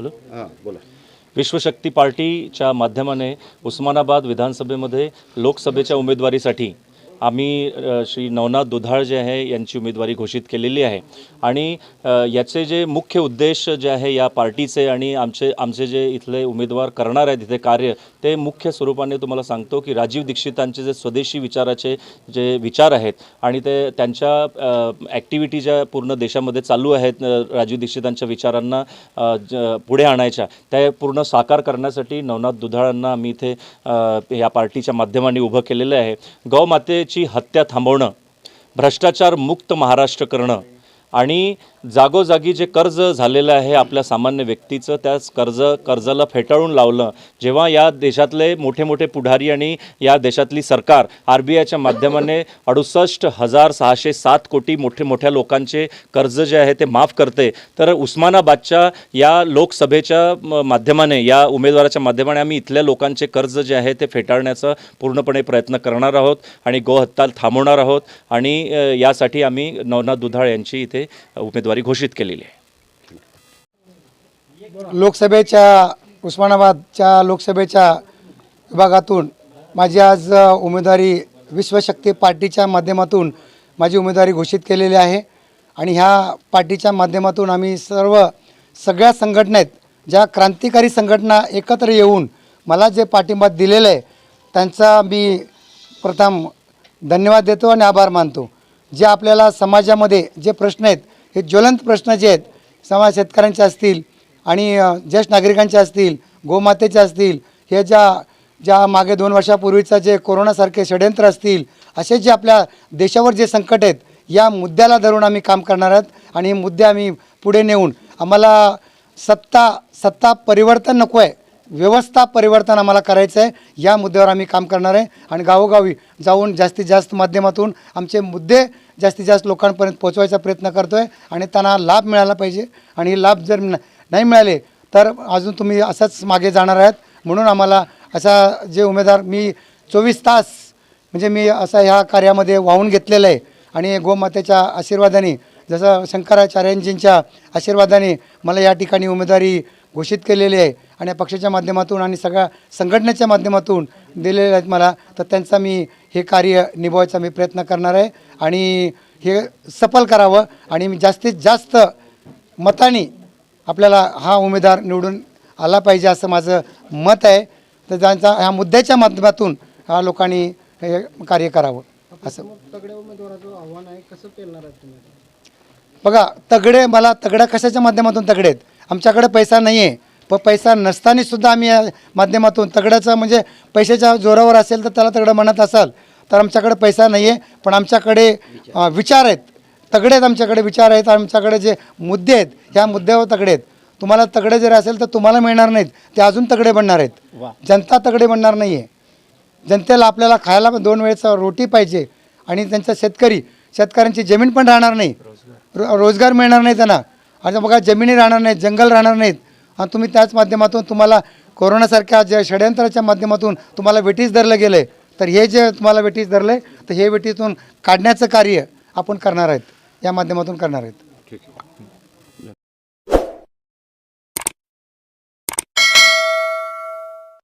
बोलो. हां बोला. विश्वशक्ती पार्टीच्या माध्यमाने उस्मानाबाद विधानसभेमध्ये लोकसभेच्या उमेदवारीसाठी आम्ही श्री नवनाथ दुधाळ जे आहे यांची उमेदवारी घोषित केलेली आहे. आणि याचे जे मुख्य उद्देश जे आहे या पार्टीचे आणि आमचे आमचे जे इथले उमेदवार करणार आहेत इथे कार्य ते मुख्य स्वरूपाने तुम्हाला सांगतो की राजीव दीक्षितांचे जे स्वदेशी विचाराचे जे विचार आहेत आणि ते त्यांच्या ॲक्टिव्हिटी ज्या पूर्ण देशामध्ये चालू आहेत राजीव दीक्षितांच्या विचारांना ज- पुढे आणायच्या त्या पूर्ण साकार करण्यासाठी नवनाथ दुधाळांना आम्ही इथे या पार्टीच्या माध्यमाने उभं केलेलं आहे. गौमाते गौमातेची हत्या थांबवणं भ्रष्टाचार मुक्त महाराष्ट्र करणं आणि जागोजागी जे कर्ज झालेलं आहे आपल्या सामान्य व्यक्तीचं त्याच कर्ज कर्जाला फेटाळून लावलं जेव्हा या देशातले मोठे मोठे पुढारी आणि या देशातली सरकार आर बी आयच्या माध्यमाने अडुसष्ट हजार सहाशे सात कोटी मोठे मोठ्या लोकांचे कर्ज जे आहे ते माफ करते. तर उस्मानाबादच्या या लोकसभेच्या म- माध्यमाने या उमेदवाराच्या माध्यमाने आम्ही इथल्या लोकांचे कर्ज जे आहे ते फेटाळण्याचा पूर्णपणे प्रयत्न करणार आहोत आणि गोहत्ताल थांबवणार आहोत. आणि यासाठी आम्ही नवनाथ दुधाळ यांची इथे उमेदवार घोषित केलेली आहे. लोकसभेच्या उस्मानाबादच्या लोकसभेच्या विभागातून माझी आज उमेदवारी विश्वशक्ती पार्टीच्या माध्यमातून माझी उमेदवारी घोषित केलेली आहे. आणि ह्या पार्टीच्या माध्यमातून आम्ही सर्व सगळ्या संघटना आहेत ज्या क्रांतिकारी संघटना एकत्र येऊन मला जे पाठिंबा दिलेलं आहे त्यांचा मी प्रथम धन्यवाद देतो आणि आभार मानतो. जे आपल्याला समाजामध्ये जे प्रश्न आहेत हे ज्वलंत प्रश्न जे आहेत समाज शेतकऱ्यांचे असतील आणि ज्येष्ठ नागरिकांचे असतील गोमातेचे असतील हे ज्या ज्या मागे दोन वर्षापूर्वीचा जे कोरोनासारखे षडयंत्र असतील असे जे आपल्या देशावर जे संकट आहेत या मुद्द्याला धरून आम्ही काम करणार आहोत आणि हे मुद्दे आम्ही पुढे नेऊन आम्हाला सत्ता सत्ता परिवर्तन नको आहे. व्यवस्था परिवर्तन आम्हाला करायचं आहे या मुद्द्यावर आम्ही काम करणार आहे. आणि गावोगावी जाऊन जास्तीत जास्त माध्यमातून आमचे मुद्दे जास्तीत जास्त लोकांपर्यंत पोहोचवायचा प्रयत्न करतो आहे आणि त्यांना लाभ मिळाला पाहिजे. आणि हे लाभ जर नाही मिळाले तर अजून तुम्ही असंच मागे जाणार आहात. म्हणून आम्हाला असा जे उमेदवार मी चोवीस तास म्हणजे मी असा ह्या कार्यामध्ये वाहून घेतलेलं आहे. आणि गोमातेच्या आशीर्वादाने जसं शंकराचार्यांजींच्या आशीर्वादाने मला या ठिकाणी उमेदवारी घोषित केलेली आहे. आणि या पक्षाच्या माध्यमातून आणि सगळ्या संघटनेच्या माध्यमातून दिलेले आहेत मला. तर त्यांचा मी हे कार्य निभवायचा मी प्रयत्न करणार आहे. आणि हे सफल करावं. आणि मी जास्तीत जास्त मताने आपल्याला हा उमेदवार निवडून आला पाहिजे असं माझं मत आहे. तर त्यांचा ह्या मुद्द्याच्या माध्यमातून ह्या लोकांनी हे कार्य करावं. असं. तगड्या उमेदवाराचं आव्हान आहे. कसं पेलणार आहे तुम्ही? आता? बघा तगडे मला तगड्या कशाच्या माध्यमातून तगडे आहेत? आमच्याकडे पैसा नाही आहे पण पैसा नसताना सुद्धा आम्ही या माध्यमातून तगड्याचं म्हणजे पैशाच्या जोरावर असेल तर त्याला तगडं म्हणत असाल तर आमच्याकडे पैसा नाही आहे पण आमच्याकडे विचार आहेत. तगडे आहेत आमच्याकडे विचार आहेत. आमच्याकडे जे मुद्दे आहेत ह्या मुद्द्यावर तगडे आहेत. तुम्हाला तगडे जर असेल तर तुम्हाला मिळणार नाहीत. ते अजून तगडे बनणार आहेत. जनता तगडे बनणार नाही आहे जनतेला आपल्याला खायला पण दोन वेळेचा रोटी पाहिजे आणि त्यांचा शेतकरी शेतकऱ्यांची जमीन पण राहणार नाही. रो रोजगार मिळणार नाही त्यांना. आता बघा जमिनी राहणार नाहीत जंगल राहणार नाहीत. आणि तुम्ही त्याच माध्यमातून तुम्हाला कोरोनासारख्या ज्या षडयंत्राच्या माध्यमातून तुम्हाला वेटीस धरलं गेलं आहे तर हे जे तुम्हाला वेटीस धरलं आहे तर हे वेटीतून काढण्याचं कार्य आपण करणार आहेत. या माध्यमातून करणार आहेत. ठीक